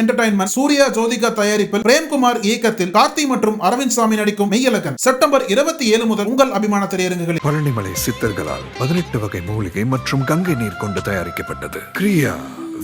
Entertainment Surya Jyothika தயாரிப்பில் பிரேம்குமார் இயக்கத்தில் கார்த்தி மற்றும் அரவிந்த் சாமி நடிக்கும் மெய்யலகன் செப்டம்பர் இருபத்தி ஏழு முதல் உங்கள் அபிமான திரையரங்குகளில் பழனிமலை சித்தர்களால் பதினெட்டு வகை மூலிகை மற்றும் கங்கை நீர் கொண்டு தயாரிக்கப்பட்டது. கிரியா.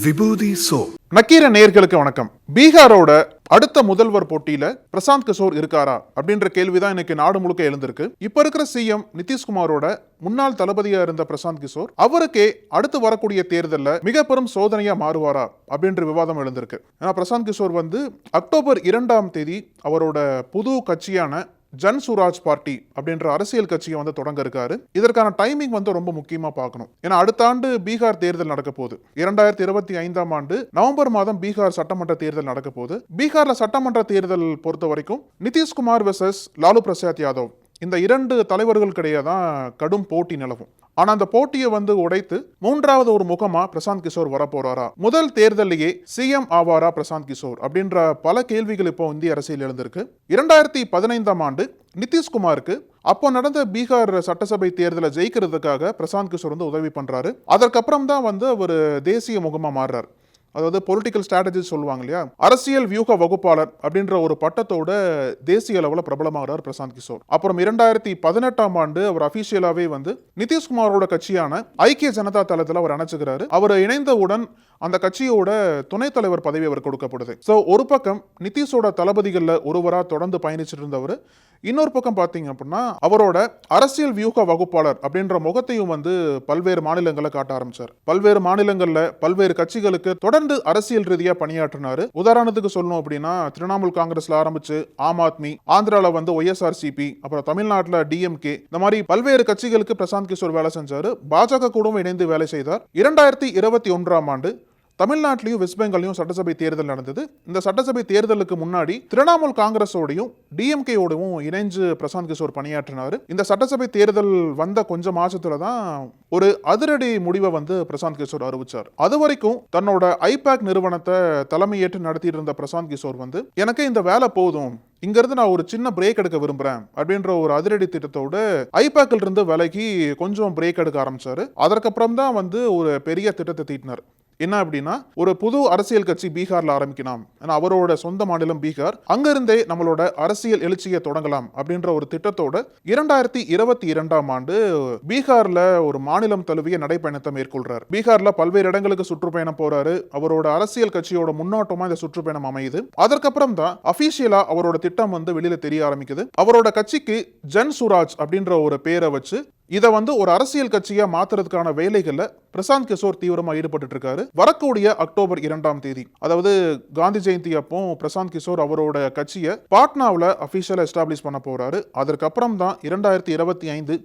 விபூதி சோ. நக்கீர நேர்களுக்கு வணக்கம். பீகாரோட அடுத்த முதல்வர் போட்டியில பிரசாந்த் கிஷோர் இருக்காரா அப்படின்ற கேள்விதான் இன்னைக்கு நாடு முழுக்க எழுந்திருக்கு. இப்ப இருக்கிற சிஎம் நிதிஷ்குமாரோட முன்னாள் தளபதியா இருந்த பிரசாந்த் கிஷோர் அவருக்கே அடுத்து வரக்கூடிய தேர்தலில் மிக பெரும் சோதனையா மாறுவாரா அப்படின்ற விவாதம் எழுந்திருக்கு. ஏன்னா பிரசாந்த் கிஷோர் வந்து அக்டோபர் இரண்டாம் தேதி அவரோட புது கட்சியான ஜன் சுராஜ் பார்ட்டி அப்படின்ற அரசியல் கட்சியை வந்து தொடங்க இருக்காரு. இதற்கான டைமிங் வந்து ரொம்ப முக்கியமா பார்க்கணும். ஏன்னா அடுத்த ஆண்டு பீகார் தேர்தல் நடக்க போகுது. இரண்டாயிரத்தி இருபத்தி ஐந்தாம் ஆண்டு நவம்பர் மாதம் பீகார் சட்டமன்ற தேர்தல் நடக்க போகுது. பீகார்ல சட்டமன்ற தேர்தல் பொறுத்த வரைக்கும் நிதிஷ்குமார் வெர்சஸ் லாலு பிரசாத் யாதவ். இந்த இரண்டு தலைவர்களுக்கிடையே தான் கடும் போட்டி நிலவும். ஆனால் அந்த போட்டியை வந்து உடைத்து மூன்றாவது ஒரு முகமா பிரசாந்த் கிஷோர் வரப்போறாரா? முதல் தேர்தலையே சிஎம் ஆவாரா பிரசாந்த் கிஷோர்? அப்படின்ற பல கேள்விகள் இப்போ இந்திய அரசியல் எழுந்திருக்கு. இரண்டாயிரத்தி பதினைந்தாம் ஆண்டு நிதிஷ்குமாருக்கு அப்போ நடந்த பீகார் சட்டசபை தேர்தலை ஜெயிக்கிறதுக்காக பிரசாந்த் கிஷோர் வந்து உதவி பண்றாரு. அதற்கப்புறம் தான் வந்து அவர் தேசிய முகமா மாறுறாரு. அதாவது பொலிட்டிக்கல் ஸ்ட்ராட்டஜி சொல்லுவாங்க இல்லையா? அரசியல் வியூக வகுப்பாளர் அப்படின்ற ஒரு பட்டத்தோட தேசிய அளவில் பிரபலமாகிறார் பிரசாந்த் கிஷோர். அப்புறம் இரண்டாயிரத்தி பதினெட்டாம் ஆண்டு அவர் அபிஷியலாகவே வந்து நிதிஷ்குமாரோட கட்சியான ஐக்கிய ஜனதா தளத்தில் அவர் அணைச்சுக்கிறாரு. அவர் இணைந்தவுடன் அந்த கட்சியோட துணைத் தலைவர் பதவி அவர் கொடுக்கப்படுது. ஸோ ஒரு பக்கம் நிதிஷோட தளபதிகளில் ஒருவராக தொடர்ந்து பயணிச்சுட்டு இருந்தவர் இன்னொரு பக்கம் பார்த்தீங்க அப்படின்னா அவரோட அரசியல் வியூக வகுப்பாளர் அப்படின்ற முகத்தையும் வந்து பல்வேறு மாநிலங்களை காட்ட ஆரம்பிச்சார். பல்வேறு மாநிலங்களில் பல்வேறு கட்சிகளுக்கு தொடர்ந்து அரசியல் ரீதியா பணியாற்றினாரு. உதாரணத்துக்கு சொல்லணும் அப்படின்னா திரிணாமுல் காங்கிரஸ்ல ஆரம்பிச்சு ஆம் ஆத்மி ஆந்திரால வந்து ஒய்எஸ்ஆர்சிபி அப்புறம் தமிழ்நாட்டில் டிஎம்கே இந்த மாதிரி பல்வேறு கட்சிகளுக்கு பிரசாந்த் கிஷோர் வேலை செஞ்சாரு. பாஜக கூடவும் இணைந்து வேலை செய்தார். இரண்டாயிரத்தி இருபத்தி ஒன்றாம் ஆண்டு தமிழ்நாட்டிலையும் வெஸ்ட் பெங்காலையும் சட்டசபை தேர்தல் நடந்தது. இந்த சட்டசபை தேர்தலுக்கு முன்னாடி திரிணாமுல் காங்கிரஸோடையும் டிஎம்கேயோடவும் இணைஞ்சு பிரசாந்த் கிஷோர் பணியாற்றினார். இந்த சட்டசபை தேர்தல் வந்த கொஞ்ச மாசத்துல தான் ஒரு அதிரடி முடிவை வந்து பிரசாந்த் கிஷோர் அறிவிச்சார். அது வரைக்கும் தன்னோட ஐபேக் நிறுவனத்தை தலைமையேற்று நடத்திட்டு இருந்த பிரசாந்த் கிஷோர் வந்து எனக்கு இந்த வேலை போதும். இங்கிருந்து நான் ஒரு சின்ன பிரேக் எடுக்க விரும்புறேன். அப்படின்ற ஒரு அதிரடி திட்டத்தோட ஐபேக்கில் இருந்து விலகி கொஞ்சம் பிரேக் எடுக்க ஆரம்பிச்சாரு. அதற்கப்புறம் தான் வந்து ஒரு பெரிய திட்டத்தை தீட்டினார். என்ன அப்படின்னா ஒரு புது அரசியல் கட்சி பீகார்ல ஆரம்பிக்கலாம். அவரோட சொந்த மாநிலம் பீகார். அங்கிருந்தே நம்மளோட அரசியல் எழுச்சியை தொடங்கலாம் அப்படின்ற ஒரு திட்டத்தோட இரண்டாயிரத்தி இருபத்தி இரண்டாம் ஆண்டு பீகார்ல ஒரு மாநிலம் தழுவிய நடைப்பயணத்தை மேற்கொள்றார். பீகார்ல பல்வேறு இடங்களுக்கு சுற்றுப்பயணம் போறாரு. அவரோட அரசியல் கட்சியோட முன்னோட்டமா இந்த சுற்றுப்பயணம் அமையுது. அதற்கப்புறம் தான் அபிஷியலா அவரோட திட்டம் வந்து வெளியில தெரிய ஆரம்பிக்குது. அவரோட கட்சிக்கு ஜன் சுராஜ் அப்படின்ற ஒரு பேரை வச்சு இதை வந்து ஒரு அரசியல் கட்சியாக மாத்துறதுக்கான வேலைகளில் பிரசாந்த் கிஷோர் தீவிரமாக ஈடுபட்டு இருக்காரு வரக்கூடிய அக்டோபர் இரண்டாம் தேதி. அதாவது காந்தி ஜெயந்தி அப்போ பிரசாந்த் கிஷோர் அவரோட கட்சியை பாட்னாவில் அபிஷியலா எஸ்டாப்ளிஷ் பண்ண போறாரு. அதற்கப்புறம் தான் இரண்டாயிரத்தி இருபத்தி ஐந்து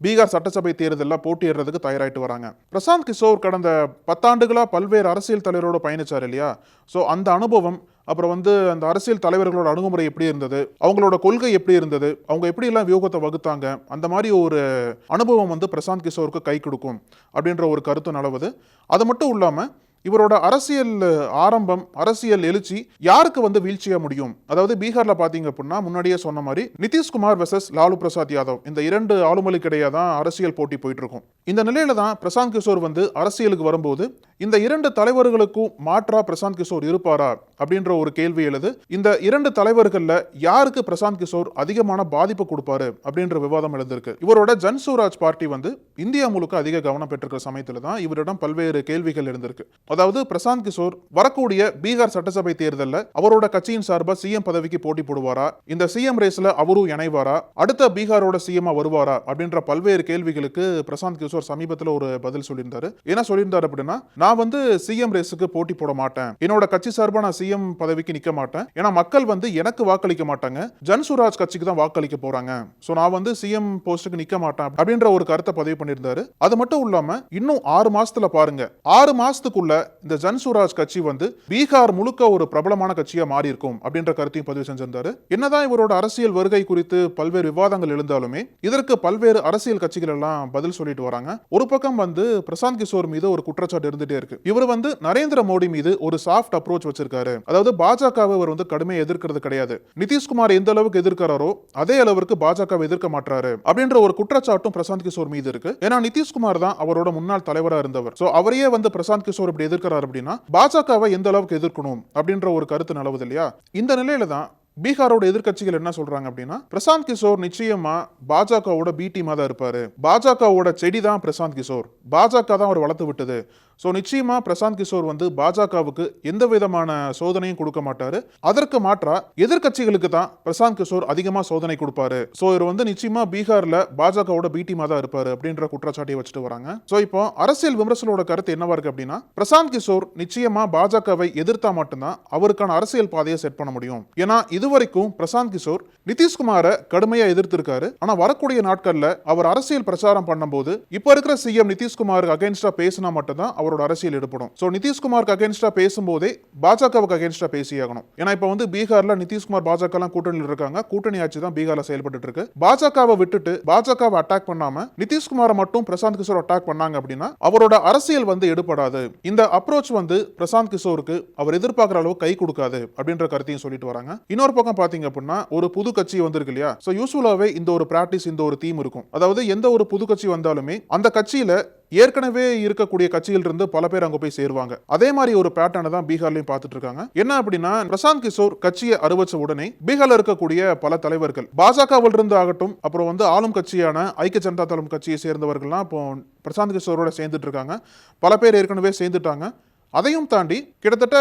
பீகார் சட்டசபை தேர்தலில் போட்டியிடுறதுக்கு தயாராகிட்டு வராங்க. பிரசாந்த் கிஷோர் கடந்த பத்தாண்டுகளாக பல்வேறு அரசியல் தலைவரோட பயணிச்சார் இல்லையா? ஸோ அந்த அனுபவம் அப்புறம் வந்து அந்த அரசியல் தலைவர்களோட அணுகுமுறை எப்படி இருந்தது? அவங்களோட கொள்கை எப்படி இருந்தது? அவங்க எப்படி எல்லாம் வியூகத்தை வகுத்தாங்க? அந்த மாதிரி ஒரு அனுபவம் வந்து பிரசாந்த் கிஷோருக்கு கை கொடுக்கும் அப்படின்ற ஒரு கருத்து நிலவுது. அது மட்டும் இல்லாமல் இவரோட அரசியல் ஆரம்பம் அரசியல் எழுச்சி யாருக்கு வந்து வீழ்ச்சியா முடியும்? அதாவது பீகார்ல பாத்தீங்க அப்படின்னா முன்னாடியே சொன்ன மாதிரி நிதிஷ்குமார் வெர்சஸ் லாலு பிரசாத் யாதவ். இந்த இரண்டு ஆளுமலுக்கிடையே தான் அரசியல் போட்டி போயிட்டு இருக்கும் இந்த நிலையில தான் பிரசாந்த் கிஷோர் வந்து அரசியலுக்கு வரும்போது இந்த இரண்டு தலைவர்களுக்கும் மாற்றா பிரசாந்த் கிஷோர் இருப்பாரா? அப்படின்ற ஒரு கேள்வி எழுது. இந்த இரண்டு தலைவர்கள்ல யாருக்கு பிரசாந்த் கிஷோர் அதிகமான பாதிப்பு கொடுப்பாரு? அப்படின்ற விவாதம் எழுந்திருக்கு. இவரோட ஜன்சுராஜ் பார்ட்டி வந்து இந்தியா முழுக்க அதிக கவனம் பெற்றிருக்கிற சமயத்துல தான் இவரிடம் பல்வேறு கேள்விகள் எழுந்திருக்கு. அதாவது பிரசாந்த் கிஷோர் வரக்கூடிய பீகார் சட்டசபை தேர்தலில் அவரோட கட்சியின் சார்பாக சிஎம் பதவிக்கு போட்டி போடுவாரா? இந்த சிஎம் ரேஸ்ல அவரும் இணைவாரா? அடுத்த பீகாரோட சிஎம் வருவாரா? அப்படின்ற பல்வேறு கேள்விகளுக்கு பிரசாந்த் கிஷோர் சமீபத்தில் ஒரு பதில் சொல்லியிருந்தாரு. என்ன சொல்லியிருந்தாரு அப்படின்னா நான் வந்து சிஎம் ரேஸுக்கு போட்டி போட மாட்டேன். என்னோட கட்சி சார்பாக நான் சிஎம் பதவிக்கு நிற்க மாட்டேன். ஏன்னா மக்கள் வந்து எனக்கு வாக்களிக்க மாட்டாங்க. ஜன்சுராஜ் கட்சிக்கு தான் வாக்களிக்க போறாங்க. ஸோ நான் வந்து சிஎம் போஸ்ட்டுக்கு நிற்க மாட்டேன். அப்படின்ற ஒரு கருத்தை பதிவு பண்ணியிருந்தாரு. அது மட்டும் இல்லாம இன்னும் ஆறு மாசத்துல பாருங்க. ஆறு மாசத்துக்குள்ள இந்த ஜன்சுராஜ் கட்சி வந்து பீகார் முழுக்க ஒரு பிரபலமான கட்சியா மாறி இருக்கும் அப்படின்ற கருத்தையும் பதிவு செஞ்சிருந்தாரு. என்னதான் இவரோட அரசியல் வருகை குறித்து பல்வேறு விவாதங்கள் எழுந்தாலுமே இதற்கு பல்வேறு அரசியல் கட்சிகள் எல்லாம் பதில் சொல்லிட்டு வராங்க. ஒரு பக்கம் வந்து பிரசாந்த் கிஷோர் மீது ஒரு குற்றச்சாட்டு இருந்துட்டே இருக்கு. இவர் வந்து நரேந்திர மோடி மீது ஒரு சாஃப்ட் அப்ரோச் வச்சிருக்காரு. அதாவது பாஜகவை இவர் வந்து கடுமையை எதிர்க்கிறது கிடையாது. நிதிஷ்குமார் எந்த அளவுக்கு எதிர்க்கிறாரோ அதே அளவிற்கு பாஜகவை எதிர்க்க மாட்டாரு அப்படின்ற ஒரு குற்றச்சாட்டும் பிரசாந்த் கிஷோர் மீது இருக்கு. ஏன்னா நிதிஷ்குமார் தான் அவரோட முன்னாள் தலைவரா இருந்தவர். சோ அவரையே வந்து பிரசாந்த் கிஷோர் இப்படி எதிர்க்கிறார் அப்படின்னா பாஜகவை எந்த அளவுக்கு எதிர்க்கணும் அப்படின்ற ஒரு கருத்து நிலவுது இல்லையா? இந்த நிலையில தான் பீகாரோட எதிர்கட்சிகள் என்ன சொல்றாங்க அப்படின்னா பிரசாந்த் கிஷோர் நிச்சயமா பாஜகவோட பி டீமா தான் இருப்பாரு. பாஜகவோட செடி தான் பிரசாந்த் கிஷோர். பாஜக தான் அவர் வளர்த்து விட்டது. ஸோ நிச்சயமா பிரசாந்த் கிஷோர் வந்து பாஜகவுக்கு எந்த விதமான சோதனையும் கொடுக்க மாட்டாரு. அதற்கு மாற்றா எதிர்க்கட்சிகளுக்கு தான் பிரசாந்த் கிஷோர் அதிகமாக சோதனை கொடுப்பாரு. ஸோ இவர் வந்து நிச்சயமா பீகார்ல பாஜகவோட பி டீமா தான் இருப்பாரு அப்படின்ற குற்றச்சாட்டை வச்சுட்டு வராங்க. ஸோ இப்போ அரசியல் விமர்சனோட கருத்து என்னவா இருக்கு அப்படின்னா பிரசாந்த் கிஷோர் நிச்சயமா பாஜகவை எதிர்த்தா மட்டும்தான் அவருக்கான அரசியல் பாதையை செட் பண்ண முடியும். ஏன்னா இதுவரைக்கும் பிரசாந்த் கிஷோர் நிதிஷ்குமாரை கடுமையா எதிர்த்திருக்காரு. ஆனா வரக்கூடிய நாட்கள்ல அவர் அரசியல் பிரச்சாரம் பண்ணும்போது இப்போ இருக்கிற சிஎம் நிதிஷ்குமாருக்கு அகைன்ஸ்டா பேசினா மட்டும்தான் அவரோட அரசியல் எடுப்படும். ஸோ நிதிஷ்குமாருக்கு அகைன்ஸ்டா பேசும்போதே பாஜகவுக்கு அகைன்ஸ்டா பேசியாகணும். ஏன்னா இப்போ வந்து பீகார்ல நிதிஷ்குமார் பாஜக எல்லாம் கூட்டணியில் இருக்காங்க. கூட்டணி ஆட்சி தான் பீகார்ல செயல்பட்டு இருக்கு. பாஜகவை விட்டுட்டு பாஜகவை அட்டாக் பண்ணாம நிதிஷ்குமாரை மட்டும் பிரசாந்த் கிஷோர் அட்டாக் பண்ணாங்க அப்படின்னா அவரோட அரசியல் வந்து எடுபடாது. இந்த அப்ரோச் வந்து பிரசாந்த் கிஷோருக்கு அவர் எதிர்பார்க்குற அளவு கை கொடுக்காது அப்படின்ற கருத்தையும் சொல்லிட்டு வராங்க. இன்னொரு பக்கம் பாத்தீங்க அப்படின்னா ஒரு புது கட்சி வந்திருக்கு இல்லையா? ஸோ யூஸ்ஃபுல்லாகவே இந்த ஒரு பிராக்டிஸ் இந்த ஒரு தீம் இருக்கும். அதாவது எந்த ஒரு புது கட்சி வந்தாலுமே அந்த கட்சியில ஏற்கனவே இருக்கக்கூடிய கட்சியில் இருந்து பல பேர் அங்க போய் சேருவாங்க. அதே மாதிரி ஒரு பேட்டர்னை தான் பீகார்லயும் பார்த்துட்டு இருக்காங்க என்ன அப்படின்னா பிரசாந்த் கிஷோர் கட்சியை அறிவிச்ச உடனே பீகார்ல இருக்கக்கூடிய பல தலைவர்கள் பாஜகவில் இருந்து ஆகட்டும் அப்புறம் வந்து ஆளும் கட்சியான ஐக்கிய ஜனதா தளம் கட்சியை சேர்ந்தவர்கள்லாம் இப்போ பிரசாந்த் கிஷோரோட சேர்ந்துட்டு இருக்காங்க பல பேர் ஏற்கனவே சேர்ந்துட்டாங்க. அதையும் தாண்டி கிட்டத்தட்ட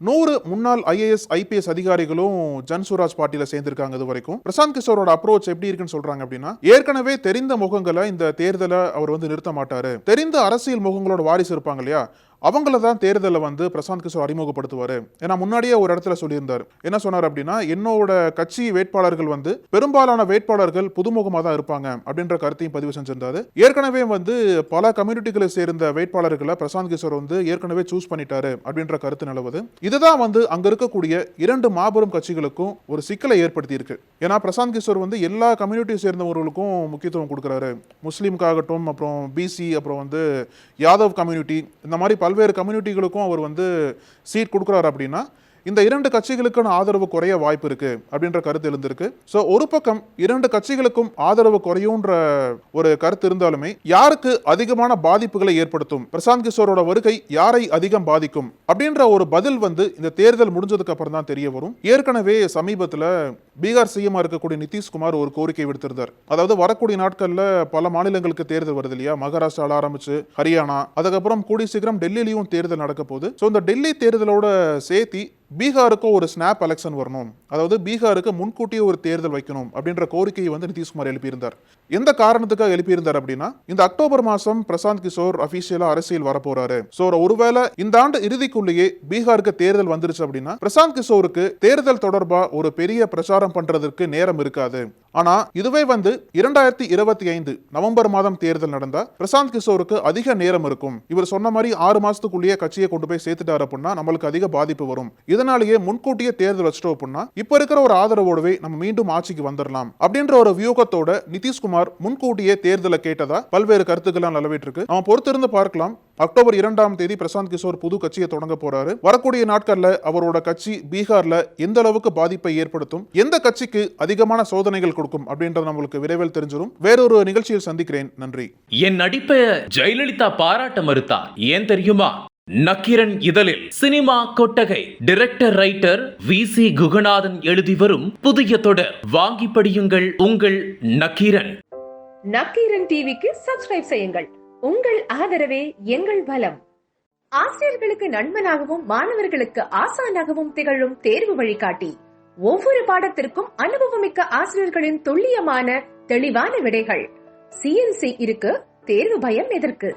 நூறு முன்னாள் ஐஏஎஸ் ஐபிஎஸ் அதிகாரிகளும் ஜன்சுராஜ் பார்ட்டியில சேர்ந்திருக்காங்க இது வரைக்கும். பிரசாந்த் கிஷோரோட அப்ரோச் எப்படி இருக்குன்னு சொல்றாங்க அப்படின்னா ஏற்கனவே தெரிந்த முகங்களை இந்த தேர்தலை அவர் வந்து நிறுத்த மாட்டாரு. தெரிந்த அரசியல் முகங்களோட வாரிசு இருப்பாங்க இல்லையா? அவங்கள தான் தேர்தலில் வந்து பிரசாந்த் கிஷோர் அறிமுகப்படுத்துவார். ஏன்னா முன்னாடியே ஒரு இடத்துல சொல்லியிருந்தார். என்ன சொன்னார் அப்படின்னா என்னோட கட்சி வேட்பாளர்கள் வந்து பெரும்பாலான வேட்பாளர்கள் புதுமுகமாக தான் இருப்பாங்க அப்படின்ற கருத்தையும் பதிவு செஞ்சிருந்தாரு. ஏற்கனவே வந்து பல கம்யூனிட்டிகளை சேர்ந்த வேட்பாளர்களை பிரசாந்த் கிஷோர் வந்து ஏற்கனவே சூஸ் பண்ணிட்டாரு அப்படின்ற கருத்து நிலவுது. இதுதான் வந்து அங்க இருக்கக்கூடிய இரண்டு மாபெரும் கட்சிகளுக்கும் ஒரு சிக்கலை ஏற்படுத்தி இருக்கு ஏன்னா பிரசாந்த் கிஷோர் வந்து எல்லா கம்யூனிட்டியை சேர்ந்தவர்களுக்கும் முக்கியத்துவம் கொடுக்குறாரு. முஸ்லீமுக்காகட்டும் அப்புறம் பிசி அப்புறம் வந்து யாதவ் கம்யூனிட்டி இந்த மாதிரி பல்வேறு கம்யூனிட்டிகளுக்கும் அவர் வந்து சீட் கொடுக்குறாரு அப்படின்னா இந்த இரண்டு கட்சிகளுக்கான ஆதரவு குறைய வாய்ப்பு இருக்கு அப்படின்ற கருத்து எழுந்திருக்கு. ஸோ ஒரு பக்கம் இரண்டு கட்சிகளுக்கும் ஆதரவு குறையும்ன்ற ஒரு கருத்து இருந்தாலுமே யாருக்கு அதிகமான பாதிப்புகளை ஏற்படுத்தும்? பிரசாந்த் கிஷோரோட வருகை யாரை அதிகம் பாதிக்கும்? அப்படின்ற ஒரு பதில் வந்து இந்த தேர்தல் முடிஞ்சதுக்கு அப்புறம் தான் தெரிய வரும். ஏற்கனவே சமீபத்தில் பீகார் சிஎம் இருக்கக்கூடிய நிதிஷ்குமார் ஒரு கோரிக்கை விடுத்திருந்தார். அதாவது வரக்கூடிய நாட்களில் பல மாநிலங்களுக்கு தேர்தல் வருது இல்லையா? மகாராஷ்டிரால ஆரம்பிச்சு ஹரியானா அதுக்கப்புறம் கூடி சீக்கிரம் டெல்லியிலையும் தேர்தல் நடக்க போகுது. ஸோ இந்த டெல்லி தேர்தலோட சேர்த்தி பீகாருக்கும் ஒரு ஸ்னாப் எலெக்ஷன் வரணும். அதாவது பீகாருக்கு முன்கூட்டியே ஒரு தேர்தல் வைக்கணும் அப்படின்ற கோரிக்கையை வந்து நிதிஷ்குமார் எழுப்பியிருந்தார். எந்த காரணத்துக்காக எழுப்பியிருந்தார் அப்படின்னா இந்த அக்டோபர் மாதம் பிரசாந்த் கிஷோர் அபிஷியலா அரசியல் வரப்போறாரு. ஸோ ஒருவேளை இந்த ஆண்டு இறுதிக்குள்ளேயே பீகாருக்கு தேர்தல் வந்துருச்சு அப்படின்னா பிரசாந்த் கிஷோருக்கு தேர்தல் தொடர்பாக ஒரு பெரிய பிரச்சாரம் பண்றதுக்கு நேரம் இருக்காது. ஆனா இதுவே வந்து இரண்டாயிரத்தி இருபத்தி ஐந்து நவம்பர் மாதம் தேர்தல் நடந்தா பிரசாந்த் கிஷோருக்கு அதிக நேரம் இருக்கும். இவர் சொன்ன மாதிரி ஆறு மாசத்துக்குள்ளேயே கட்சியை கொண்டு போய் சேர்த்துட்டாரு அப்படின்னா நம்மளுக்கு அதிக பாதிப்பு வரும். இதனாலேயே முன்கூட்டியே தேர்தல் வச்சிட்டோம் அப்படின்னா இப்ப இருக்கிற ஒரு ஆதரவோடவே நம்ம மீண்டும் ஆட்சிக்கு வந்துடலாம் அப்படின்ற ஒரு வியூகத்தோட நிதிஷ்குமார் முன்கூட்டியே தேர்தலை கேட்டதா? பல்வேறு கருத்துக்கள்லாம் நிலவிட்டு இருக்கு நம்ம பொறுத்திருந்து பார்க்கலாம். அக்டோபர் இரண்டாம் தேதி பிரசாந்த் கிஷோர் புது கட்சியை தொடங்க போறாரு. வரக்கூடிய நாட்கள்ல அவரோட கட்சி பீகார்ல எந்த அளவுக்கு பாதிப்பை ஏற்படுத்தும் எந்த கட்சிக்கு அதிகமான சோதனைகள் கொடுக்கும் அப்படின்றது நம்மளுக்கு விரைவில் தெரிஞ்சிடும் வேறொரு நிகழ்ச்சியில் சந்திக்கிறேன். நன்றி. என் நடிப்பை ஜெயலலிதா பாராட்ட மறுத்தார். ஏன் தெரியுமா? நக்கீரன் இதழில் சினிமா கொட்டகை. Director writer V C Guganathan எழுதி வரும் புதிய தொடர். வாங்கி படியுங்கள் உங்கள் நக்கீரன். நக்கீரன் டிவிக்கு சப்ஸ்கிரைப் செய்யுங்கள். உங்கள் ஆதரவே எங்கள் பலம் ஆசிரியர்களுக்கு நண்பனாகவும் மாணவர்களுக்கு ஆசானாகவும் திகழும் தேர்வு வழிகாட்டி. ஒவ்வொரு பாடத்திற்கும் அனுபவமிக்க ஆசிரியர்களின் துல்லியமான தெளிவான விடைகள். சிஎன்சி இருக்கு தேர்வு பயம் எதற்கு?